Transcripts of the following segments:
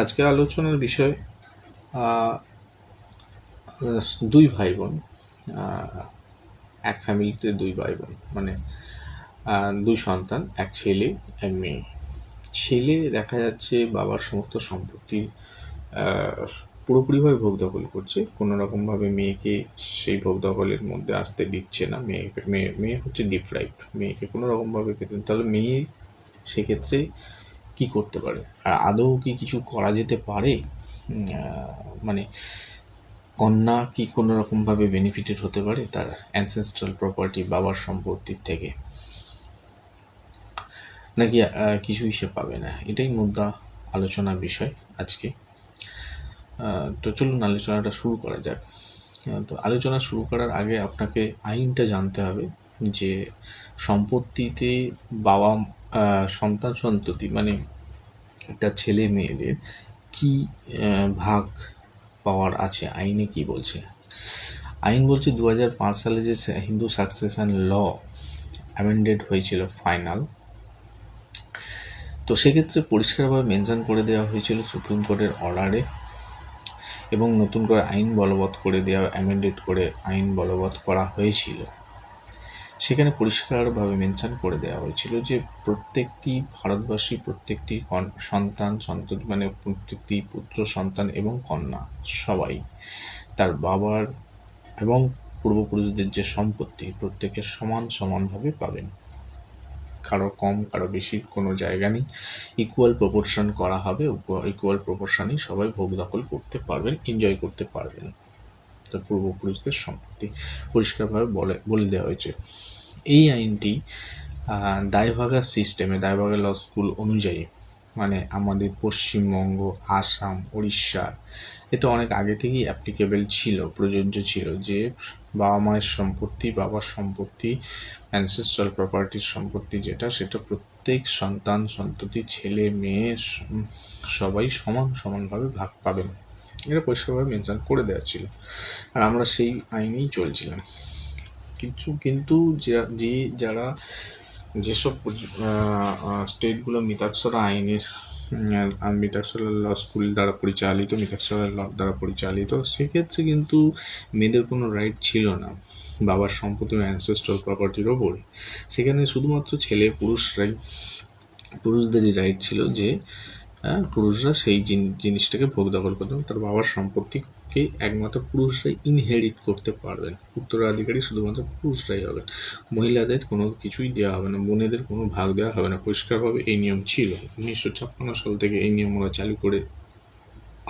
আজকে আলোচনার বিষয় দুই ভাই বোন এক ফ্যামিলিতে দুই ভাই বোন মানে দুই সন্তান, এক ছেলে, এক মেয়ে। ছেলে দেখা যাচ্ছে বাবার সমস্ত সম্পত্তি পুরোপুরিভাবে ভোগ দখল করছে। কোনো রকমভাবে মেয়েকে সেই ভোগ দখলের মধ্যে আসতে দিচ্ছে না। মেয়ে মেয়ে মেয়ে হচ্ছে ডিপ্রাইভড মেয়েকে কোনো রকমভাবে পেতে তাহলে মেয়ে সেক্ষেত্রে কি করতে পারে? আর আদৌ কি কিছু করা যেতে পারে? মানে কন্যা কি কোনো রকমভাবে বেনিফিটেড হতে পারে তার অ্যানসেস্ট্রাল প্রপার্টি বাবার সম্পত্তির থেকে? নাকি কিছুই সে পাবে না? এটাই মুদ্রা আলোচনার বিষয় আজকে। তো চলুন আলোচনাটা শুরু করা যাক। তো আলোচনা শুরু করার আগে আপনাকে আইনটা জানতে হবে যে সম্পত্তিতে বাবা সন্তান সন্ততি মানে একটা ছেলে মেয়েদের কি ভাগ পাওয়ার আছে? আইনে কি বলছে? আইন বলছে দু হাজার পাঁচ সালে যে হিন্দু সাকসেশন ল অ্যামেন্ডেড হয়েছিল ফাইনাল তো সেক্ষেত্রে পরিষ্কারভাবে মেনশন করে দেওয়া হয়েছিল সুপ্রিম কোর্টের অর্ডারে এবং নতুন করে আইন বলবৎ করে দেওয়া অ্যামেন্ডেড করে আইন বলবৎ করা হয়েছিল। সেখানে পরিষ্কারভাবে মেনশন করে দেওয়া হয়েছিল যে প্রত্যেকটি ভারতবাসী, প্রত্যেকটি সন্তান, সন্ততি মানে প্রত্যেকটি পুত্র, সন্তান এবং কন্যা সবাই তার বাবার এবং পূর্বপুরুষদের যে সম্পত্তি প্রত্যেকে সমান সমানভাবে পাবেন। কারও কম, কারও বেশি কোনো জায়গা নেই। ইকুয়াল প্রপোর্শন করা হবে ইকুয়াল প্রপোর্শনই সবাই ভোগ দখল করতে পারবেন এনজয় করতে পারবেন। তার পূর্বপুরুষদের সম্পত্তি পরিষ্কারভাবে বলে বলে দেওয়া হয়েছে। এই আইনটি দায়ভাগা সিস্টেমে দায়ভাগা ল স্কুল অনুযায়ী মানে আমাদের পশ্চিমবঙ্গ, আসাম উড়িষ্যা এটা অনেক আগে থেকেই অ্যাপ্লিকেবল ছিল, প্রযোজ্য ছিল যে বাবা মায়ের সম্পত্তি, বাবার সম্পত্তি অ্যানসেস্ট্রাল প্রপার্টির সম্পত্তি যেটা, সেটা প্রত্যেক সন্তান, সন্ততি, ছেলে, মেয়ে, সবাই সমান সমানভাবে ভাগ পাবেন। এটা পরিষ্কারভাবে মেনশন করে দেওয়া ছিল। আর আমরা সেই আইনেই চলছিলাম। কিছু কিন্তু যা- যারা যেসব স্টেটগুলো মিতাক্ষরা আইনের আর মিতাক্ষরা ল স্কুল দ্বারা পরিচালিত, মিতাক্ষরা ল দ্বারা পরিচালিত, সেক্ষেত্রে কিন্তু মেয়েদের কোনো রাইট ছিল না। বাবার সম্পত্তি ও অ্যানসেস্ট্রাল প্রপার্টির ওপরে। সেখানে শুধুমাত্র ছেলে পুরুষরাই পুরুষদেরই রাইট ছিল যে হ্যাঁ, পুরুষরা সেই জিনিসটাকে ভোগ দখল করতে তার বাবার সম্পত্তিকে একমাত্র পুরুষরাই ইনহেরিট করতে পারবেন। উত্তরাধিকারী শুধুমাত্র পুরুষরাই হবেন মহিলাদের কোনো কিছুই দেওয়া হবে না বোনেদের কোনো ভাগ দেওয়া হবে না। পরিষ্কারভাবে এই নিয়ম ছিল। উনিশশো ছাপ্পান্ন সাল থেকে এই নিয়ম ওরা চালু করে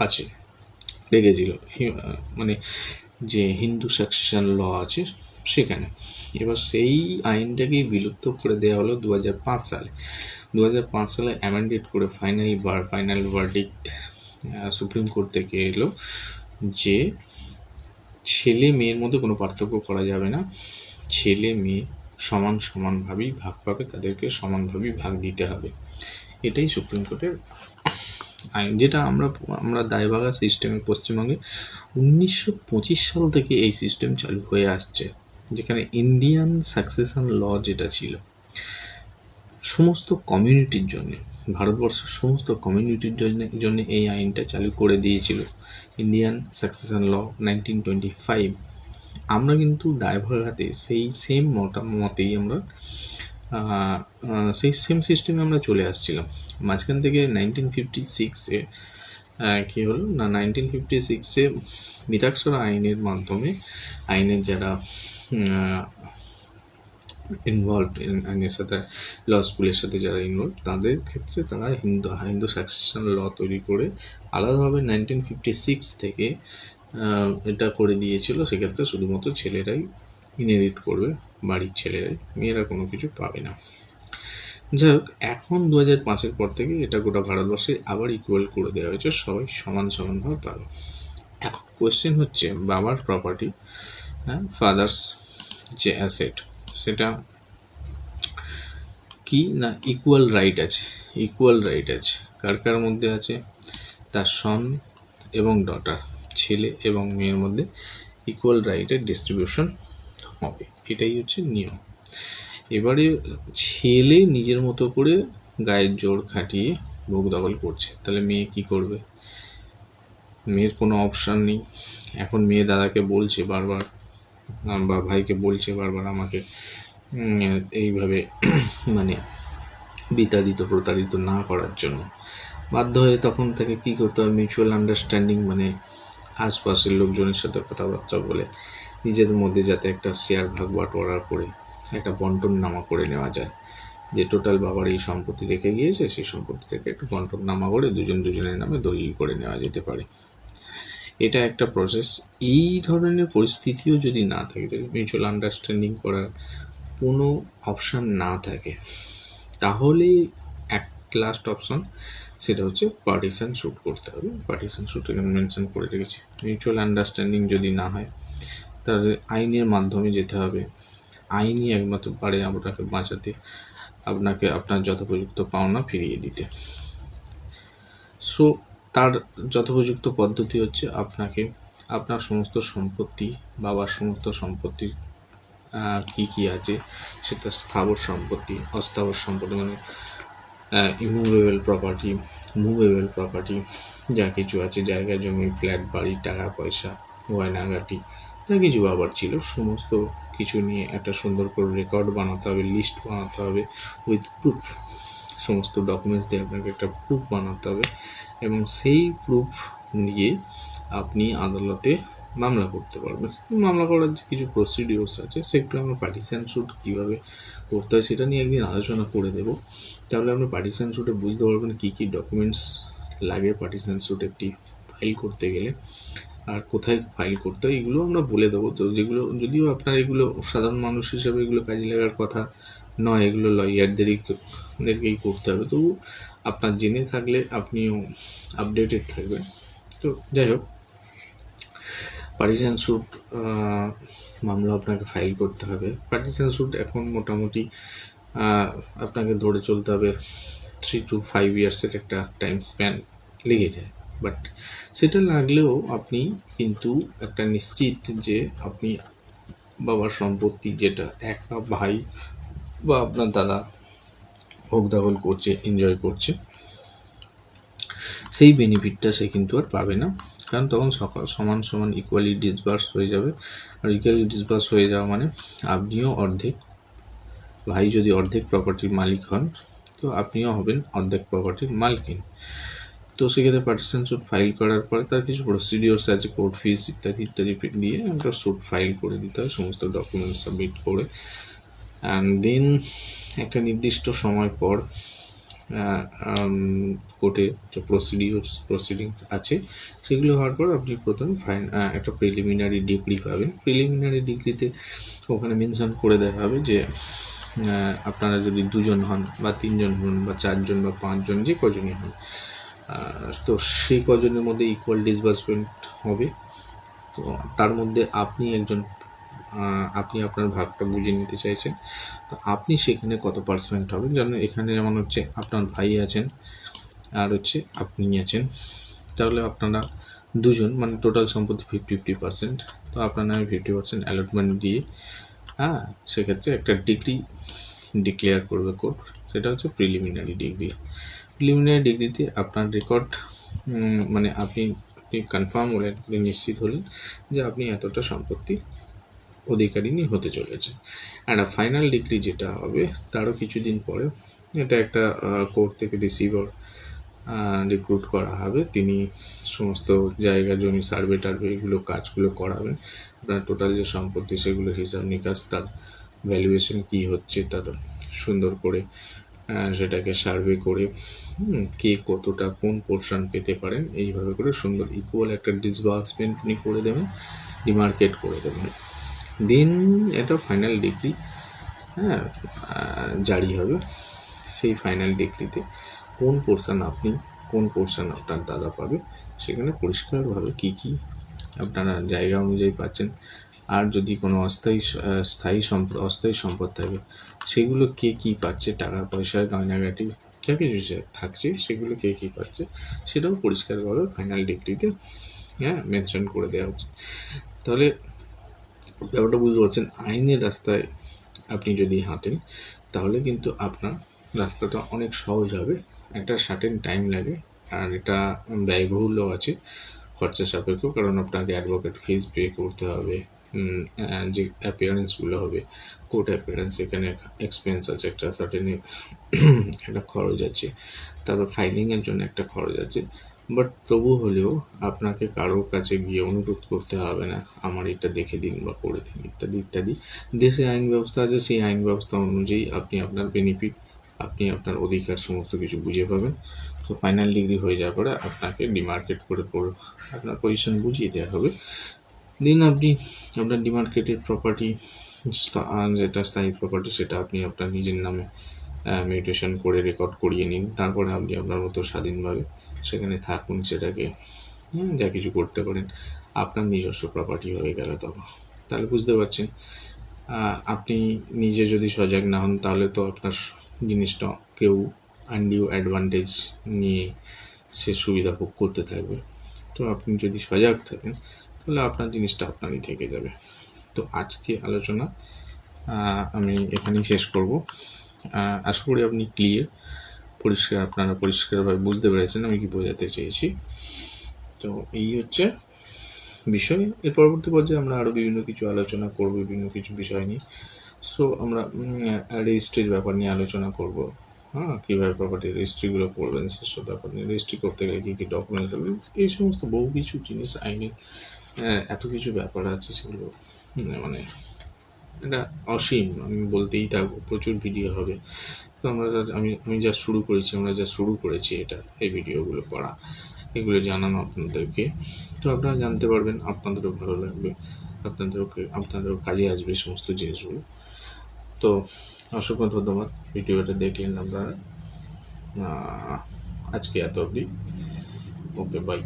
আছে লেগেছিল মানে যে হিন্দু সেকশন ল আছে সেখানে। এবার সেই আইনটাকে বিলুপ্ত করে দেওয়া হলো দু হাজার পাঁচ সালে। দু হাজার পাঁচ সালে অ্যামেন্ডেড করে ফাইনাল বার ফাইনাল ভার্ডিক্ট সুপ্রিম কোর্ট থেকে এলো যে ছেলে মেয়ের মধ্যে কোনো পার্থক্য করা যাবে না। ছেলে মেয়ে সমান সমানভাবেই ভাগ পাবে, তাদেরকে সমানভাবেই ভাগ দিতে হবে। এটাই সুপ্রিম কোর্টের আইন। যেটা আমরা আমরা দায়ভাগা সিস্টেমে পশ্চিমবঙ্গে উনিশশো পঁচিশ সাল থেকে এই সিস্টেম চালু হয়ে আসছে, যেখানে ইন্ডিয়ান সাকসেশন ল যেটা ছিল। সমস্ত কমিউনিটির জন্য, ভারতবর্ষের সমস্ত কমিউনিটির জন্য জন্য এই আইনটা চালু করে দিয়েছিল Indian succession law nineteen twenty five আমরা কিন্তু দায়ভার হাতে সেই সেম মতেই আমরা সেই সেম সিস্টেমে আমরা চলে আসছিলাম। মাঝখান থেকে নাইনটিন ফিফটি সিক্সে কী হলো? না নাইনটিন ফিফটি সিক্সে মিতাক্ষরা আইনের মাধ্যমে, আইনের যারা ইনভলভ আইনের সাথে ল স্কুলের সাথে যারা ইনভলভ তাদের ক্ষেত্রে তারা হিন্দু হিন্দু সাকসেশন ল তৈরি করে আলাদাভাবে নাইনটিন ফিফটি সিক্স থেকে এটা করে দিয়েছিল। সেক্ষেত্রে শুধুমাত্র ছেলেরাই ইনহেরিট করবে, বাড়ির ছেলেরাই, মেয়েরা কোনো কিছু পাবে না। যাই হোক, এখন দু হাজার পাঁচের পর থেকে এটা গোটা ভারতবর্ষে আবার ইকুয়াল করে দেওয়া হয়েছে, সবাই সমান সমানভাবে পাবে। এখন কোয়েশ্চেন হচ্ছে, বাবার প্রপার্টি হ্যাঁ ফাদার্স যে অ্যাসেট সেটা কি? না ইকুয়াল রাইট আছে। ইকুয়াল রাইট আছে। কার কার মধ্যে আছে? তার সন এবং ডটার ছেলে এবং মেয়ের মধ্যে ইকুয়াল রাইটের ডিস্ট্রিবিউশন হবে। এটাই হচ্ছে নিয়ম। এবারে ছেলে নিজের মতো করে গায়ের জোর খাটিয়ে ভোগ দখল করছে। তাহলে মেয়ে কি করবে? মেয়ের কোনো অপশান নেই। এখন মেয়ে দাদাকে বলছে বারবার বা ভাইকে বলছে বারবার আমাকে এইভাবে মানে বিতাড়িত, প্রতারিত না করার জন্য। বাধ্য হয়ে তখন তাকে কী করতে হবে মিউচুয়াল আন্ডারস্ট্যান্ডিং মানে আশপাশের লোকজনের সাথে কথাবার্তা বলে, নিজেদের মধ্যে যাতে একটা শেয়ার ভাগ বাটোয়ারা করে, একটা বন্টন নামা করে নেওয়া যায়। যে টোটাল বাবার এই সম্পত্তি রেখে গিয়েছে, সেই সম্পত্তি থেকে একটু বন্টন নামা করে দুজন দুজনের নামে দলিল করে নেওয়া যেতে পারে। এটা একটা প্রসেস এই ধরনের পরিস্থিতিও যদি না থাকে, যদি মিউচুয়াল আন্ডারস্ট্যান্ডিং করার কোনো অপশান না থাকে, তাহলে এক লাস্ট অপশন সেটা হচ্ছে পার্টিশন শ্যুট করতে হবে। পার্টিশন শ্যুট এখানে মেনশন করে রেখেছি। মিউচুয়াল আন্ডারস্ট্যান্ডিং যদি না হয়, তাহলে আইনের মাধ্যমে যেতে হবে। আইনই একমাত্র পারে আপনাকে বাঁচাতে, আপনাকে আপনার যথোপযুক্ত পাওনা ফিরিয়ে দিতে। সো তার যথোপযুক্ত পদ্ধতি হচ্ছে আপনাকে আপনার সমস্ত সম্পত্তি, বাবার সমস্ত সম্পত্তি কি কি আছে, সেটা স্থাবর সম্পত্তি, অস্থাবর সম্পত্তি মানে ইমুভেবল প্রপার্টি মুভেবল প্রপার্টি যা কিছু আছে, জায়গা, জমি ফ্ল্যাট বাড়ি, টাকা, পয়সা গয়নাগাটি যা কিছু বাবার ছিল, সমস্ত কিছু নিয়ে একটা সুন্দর করে রেকর্ড বানাতে হবে লিস্ট বানাতে হবে উইথ প্রুফ সমস্ত ডকুমেন্টস দিয়ে আপনাকে একটা প্রুফ বানাতে হবে এবং সেই প্রুফ নিয়ে আপনি আদালতে মামলা করতে পারবেন। মামলা করার যে কিছু প্রসিডিওর্স আছে, সেগুলো আমরা পার্টিশন শ্যুট কীভাবে করতে হয় সেটা নিয়ে একদিন আলোচনা করে দেবো তাহলে আপনি পার্টিশন শ্যুটে বুঝতে পারবেন কী কী ডকুমেন্টস লাগে পার্টিশন শ্যুট একটি ফাইল করতে গেলে আর কোথায় ফাইল করতে হয়, এগুলো আমরা বলে দেবো। তো যেগুলো, যদিও আপনার এগুলো সাধারণ মানুষ হিসাবে এগুলো কাজে লাগার কথা নয়, এগুলো লয়ারদেরই দেরকেই করতে হবে। তবু আপনার জেনে থাকলে আপনিও আপডেটেড থাকবেন। তো যাই হোক পার্টিশন শ্যুট মামলা আপনাকে ফাইল করতে হবে। পার্টিশন শ্যুট এখন মোটামুটি আপনাকে ধরে চলতে হবে থ্রি টু ফাইভ ইয়ার্সের একটা টাইম স্প্যান লেগে যায়। বাট সেটা লাগলেও আপনি কিন্তু একটা নিশ্চিত যে আপনি বাবার সম্পত্তি যেটা একা ভাই বা আপনার দাদা ভোগ দখল করছে এনজয় করছে, সেই বেনিফিটটা সে কিন্তু আর পাবে না। কারণ তখন সকাল সমান সমান ইকুয়ালি ডিসবার্স হয়ে যাবে। আর ইকুয়ালি ডিসবার্স হয়ে যাওয়া মানে আপনিও অর্ধেক, ভাই যদি অর্ধেক প্রপার্টির মালিক হন, তো আপনিও হবেন অর্ধেক প্রপার্টির মালকিন। তো সেক্ষেত্রে পার্টিশন স্যুট ফাইল করার পরে তার কিছু প্রসিডিওর্স আছে কোর্ট ফিস ইত্যাদি ইত্যাদি দিয়ে একটা স্যুট ফাইল করে দিতে হয়, সমস্ত ডকুমেন্টস সাবমিট করে। অ্যান্ড দেন একটা নির্দিষ্ট সময় পর কোর্টে যে প্রসিডিওর্স প্রসিডিংস আছে, সেগুলো হওয়ার পর আপনি প্রথমে ফাইন একটা প্রিলিমিনারি ডিগ্রি পাবেন। প্রিলিমিনারি ডিগ্রিতে ওখানে মেনশন করে দেওয়া হবে যে আপনারা যদি দুজন হন বা তিনজন হন বা চারজন বা পাঁচজন যে কজনই হন তো সেই কজনের মধ্যে ইকুয়াল ডিসবার্সমেন্ট হবে। তো তার মধ্যে আপনি একজন আপনি আপনার ভাগটা বুঝে নিতে চাইছেন। তো আপনি সেখানে কত পার্সেন্ট হবেন? যেমন এখানে যেমন হচ্ছে আপনার ভাই আছেন আর হচ্ছে আপনি আছেন। তাহলে আপনারা দুজন মানে টোটাল সম্পত্তি ফিফটি ফিফটি পার্সেন্ট তো আপনার নামে ফিফটি পার্সেন্ট অ্যালটমেন্ট দিয়ে হ্যাঁ সেক্ষেত্রে একটা ডিগ্রি ডিক্লেয়ার করবে কোর্ট সেটা হচ্ছে প্রিলিমিনারি ডিগ্রি প্রিলিমিনারি ডিগ্রিতে আপনার রেকর্ড মানে আপনি আপনি কনফার্ম হলেন নিশ্চিত হলেন যে আপনি এতটা সম্পত্তি অধিকারিণী হতে চলেছে। আর ফাইনাল ডিগ্রি যেটা হবে, তারও কিছুদিন পরে এটা একটা কোর্ট থেকে রিসিভার রিক্রুট করা হবে। তিনি সমস্ত জায়গা, জমি সার্ভে টার্ভে এগুলো কাজগুলো করাবেন। আপনার টোটাল যে সম্পত্তি, সেগুলো হিসাব নিকাশ, তার ভ্যালুয়েশন কী হচ্ছে, তার সুন্দর করে সেটাকে সার্ভে করে কে কতটা, কোন পোর্শন পেতে পারেন, এইভাবে করে সুন্দর ইকুয়াল একটা ডিসবার্সমেন্ট উনি করে দেবেন ডিমার্কেট করে দেবেন। দেন এটা ফাইনাল ডিগ্রি হ্যাঁ জারি হবে সেই ফাইনাল ডিগ্রিতে কোন পোর্শন আপনি, কোন পোর্শন আপনার দাদা পাবে সেখানে পরিষ্কারভাবে কী কী আপনারা জায়গা অনুযায়ী পাচ্ছেন। আর যদি কোনো অস্থায়ী স্থায়ী সম্পদ অস্থায়ী সম্পদ থাকে, সেগুলো কে কী পাচ্ছে? টাকা, পয়সা গয়নাগাটি যা কিছু থাকছে, সেগুলো কে কী পাচ্ছে? সেটাও পরিষ্কারভাবে ফাইনাল ডিগ্রিতে হ্যাঁ মেনশন করে দেওয়া হচ্ছে। তাহলে ব্যাপারটা বুঝতে পারছেন, আইনের রাস্তায় আপনি যদি হাঁটেন, তাহলে কিন্তু আপনার রাস্তাটা অনেক সহজ হবে। একটা সার্টেন টাইম লাগে, আর এটা ব্যয়বহুলও আছে, খরচা সাপেক্ষ, কারণ আপনাকে অ্যাডভোকেট ফিস পে করতে হবে যে অ্যাপিয়ারেন্সগুলো হবে কোর্ট অ্যাপিয়ারেন্স এখানে এক্সপেন্স আছে, একটা সার্টেন একটা খরচ আছে। তারপর ফাইলিংয়ের জন্য একটা খরচ আছে। বাট তবু হলেও আপনাকে কারোর কাছে গিয়ে অনুরোধ করতে হবে না, আমার এটা দেখে দিন বা করে দিন, ইত্যাদি ইত্যাদি। দেশে আইন ব্যবস্থা আছে, সেই আইন ব্যবস্থা অনুযায়ী আপনি আপনার বেনিফিট আপনি আপনার অধিকার সমস্ত কিছু বুঝে পাবেন। তো ফাইনাল ডিগ্রি হয়ে যাওয়ার পরে আপনাকে ডিমার্কেট করে পড়- আপনার পজিশন বুঝিয়ে দেওয়া হবে। দেন আপনি আপনার ডিমার্কেটেড প্রপার্টি যেটা স্থায়ী প্রপার্টি সেটা আপনি আপনার নিজের নামে মিউটেশন করে রেকর্ড করিয়ে নিন। তারপরে আপনি আপনার মতো স্বাধীনভাবে সেখানে থাকুন সেটাকে যা কিছু করতে পারেন। আপনার নিজস্ব প্রপার্টি হয়ে গেল তখন। তাহলে বুঝতে পারছেন আপনি নিজে যদি সজাগ না হন, তাহলে তো আপনার জিনিসটা কেউ আনডিউ অ্যাডভান্টেজ নিয়ে সে সুবিধা ভোগ করতে থাকবে। তো আপনি যদি সজাগ থাকেন, তাহলে আপনার জিনিসটা আপনারই থেকে যাবে। তো আজকে আলোচনা আমি এখানেই শেষ করব। আশা করি আপনি ক্লিয়ার পরিষ্কার আপনারা পরিষ্কারভাবে বুঝতে পেরেছেন আমি কি বোঝাতে চেয়েছি। তো এই হচ্ছে বিষয়। এর পরবর্তী পর্যায়ে আমরা আরও বিভিন্ন কিছু আলোচনা করব বিভিন্ন কিছু বিষয় নিয়ে। সো আমরা রেজিস্ট্রির ব্যাপার নিয়ে আলোচনা করব। হ্যাঁ কীভাবে প্রপার্টি রেজিস্ট্রিগুলো করবেন সেসব ব্যাপার নিয়ে। রেজিস্ট্রি করতে গেলে কী কী ডকুমেন্ট লাগবে? এই সমস্ত বহু কিছু জিনিস আইনে আহ, এত কিছু ব্যাপার আছে সেগুলো মানে এটা অসীম। আমি বলতেই থাকব প্রচুর ভিডিও হবে। তো আমরা আমি আমি যা শুরু করেছি, আমরা যা শুরু করেছি এটা, এই ভিডিওগুলো করা, এগুলো জানানো আপনাদেরকে। তো আপনারা জানতে পারবেন, আপনাদেরও ভালো লাগবে, আপনাদেরকে, আপনাদেরও কাজে আসবে সমস্ত জিনিসগুলো। তো অসংখ্য ধন্যবাদ, ভিডিওটা দেখলেন আপনারা। আজকে এত অবধি। Okay bye